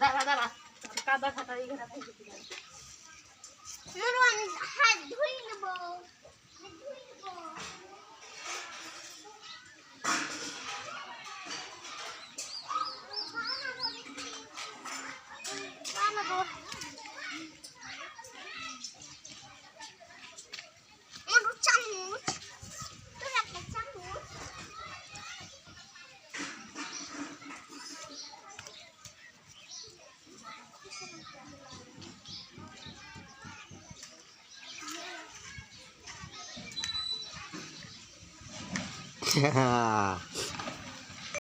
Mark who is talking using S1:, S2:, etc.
S1: दाबा दाबा कादा खाता ये घरात
S2: नुरवानी हात धुई नबो हात धुई नबो Mama, go.
S3: 哈哈。